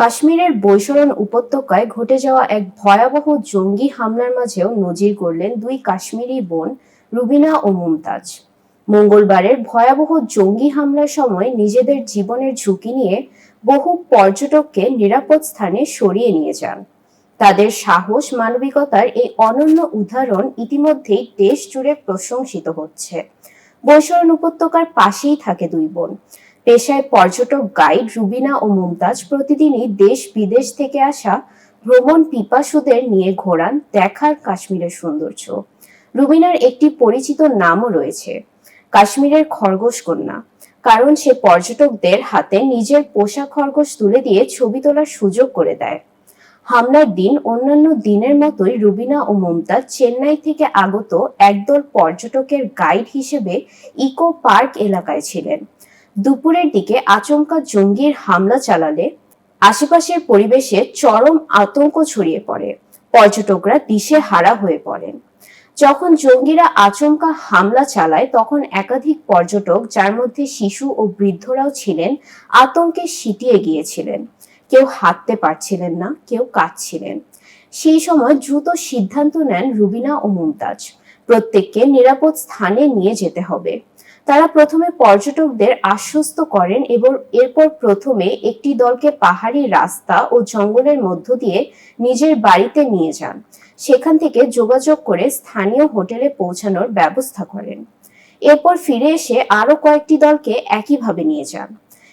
কাশ্মীরের বৈশরণ উপত্যকায় ঘটে যাওয়া এক ভয়াবহ জঙ্গি হামলার মাঝেও নজির করলেন দুই কাশ্মীরি বোন রুবিনা ও মুমতাজ। মঙ্গলবারের ভয়াবহ জঙ্গি হামলার সময় নিজেদের জীবনের ঝুঁকি নিয়ে বহু পর্যটককে নিরাপদ স্থানে সরিয়ে নিয়ে যান। তাদের সাহস, মানবিকতার এই অনন্য উদাহরণ ইতিমধ্যেই দেশ জুড়ে প্রশংসিত হচ্ছে। বৈশরণ উপত্যকার পাশেই থাকে দুই বোন। পেশায় পর্যটক গাইড রুবিনা ও মুমতাজ প্রতিদিনই দেশ বিদেশ থেকে আসা ভ্রমণ পিপাসুদের নিয়ে ঘোরান দেখার কাশ্মীরের সৌন্দর্য। রুবিনার একটি পরিচিত নামও রয়েছে, কাশ্মীরের খরগোশ কন্যা। কারণ সে পর্যটকদের হাতে নিজের পোষা খরগোশ তুলে দিয়ে ছবি তোলার সুযোগ করে দেয়। হামলার দিন অন্যান্য দিনের মতোই রুবিনা ও মমতাজ চেন্নাই থেকে আগত একদল পর্যটকের গাইড হিসেবে ইকো পার্ক এলাকায় ছিলেন। দুপুরের দিকে আচমকা জঙ্গির হামলা চালালে আশেপাশের পরিবেশে চরম আতঙ্ক ছড়িয়ে পড়ে। পর্যটকরা দিশে হারা হয়ে পড়েন। যখন জঙ্গিরা আচমকা হামলা চালায়, তখন একাধিক পর্যটক, যার মধ্যে শিশু ও বৃদ্ধরাও ছিলেন, আতঙ্কে সিটিয়ে গিয়েছিলেন। কেউ হাঁটতে পারছিলেন না, কেউ কাঁদছিলেন। সেই সময় দ্রুত সিদ্ধান্ত নেন রুবিনা ও মুমতাজ। প্রত্যেককে নিরাপদ স্থানে নিয়ে যেতে হবে। তারা প্রথমে পর্যটকদের আশ্বস্ত করেন এবং এরপর প্রথমে একটি দলকে পাহাড়ি রাস্তা ও জঙ্গলের মধ্য দিয়ে নিজের বাড়িতে নিয়ে যান। সেখান থেকে যোগাযোগ করে স্থানীয় হোটেলে পৌঁছানোর ব্যবস্থা করেন। এরপর ফিরে এসে আরও কয়েকটি দলকে একইভাবে নিয়ে যান।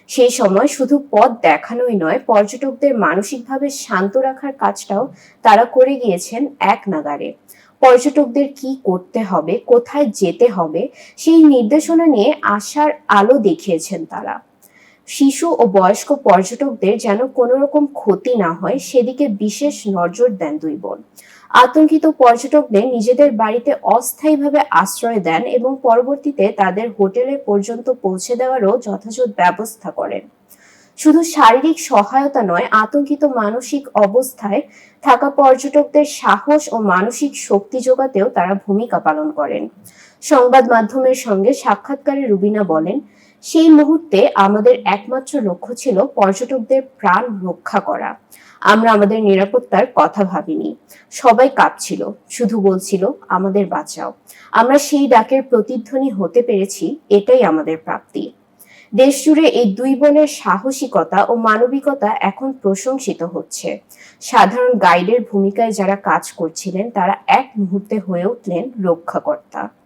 সেই সময় শুধু পথ দেখানোই নয়, পর্যটকদের মানসিকভাবে শান্ত রাখার কাজটাও তারা করে গিয়েছেন এক নাগারে পর্যটকদের কি করতে হবে, কোথায় যেতে হবে, সেই নির্দেশনা নিয়ে আশার আলো দেখিয়েছেন তারা। শিশু ও বয়স্ক পর্যটকদের যেন কোনো রকম ক্ষতি না হয়, সেদিকে বিশেষ নজর দেন দুই বোন। আতঙ্কিত পর্যটকদের নিজেদের বাড়িতে অস্থায়ীভাবে আশ্রয় দেন এবং পরবর্তীতে তাদের হোটেলে পর্যন্ত পৌঁছে দেওয়ারও যথাযথ ব্যবস্থা করেন। শুধু শারীরিক সহায়তা নয়, আতঙ্কিত মানসিক অবস্থায় থাকা পর্যটকদের সাহস ও মানসিক শক্তি যোগাতেও তারা ভূমিকা পালন করেন। সংবাদ মাধ্যমের সঙ্গে সাক্ষাৎকারে রুবিনা বলেন, সেই মুহূর্তে আমাদের একমাত্র লক্ষ্য ছিল পর্যটকদের প্রাণ রক্ষা করা। আমরা আমাদের নিরাপত্তার কথা ভাবিনি। সবাই কাঁপছিল শুধু বলছিল, আমাদের বাঁচাও। আমরা সেই ডাকের প্রতিধ্বনি হতে পেরেছি, এটাই আমাদের প্রাপ্তি দেশ জুড়ে এই দুই বোনের সাহসিকতা ও মানবিকতা এখন প্রশংসিত হচ্ছে। সাধারণ গাইডের ভূমিকায় যারা কাজ করছিলেন, তারা এক মুহূর্তে হয়ে উঠলেন রক্ষাকর্তা।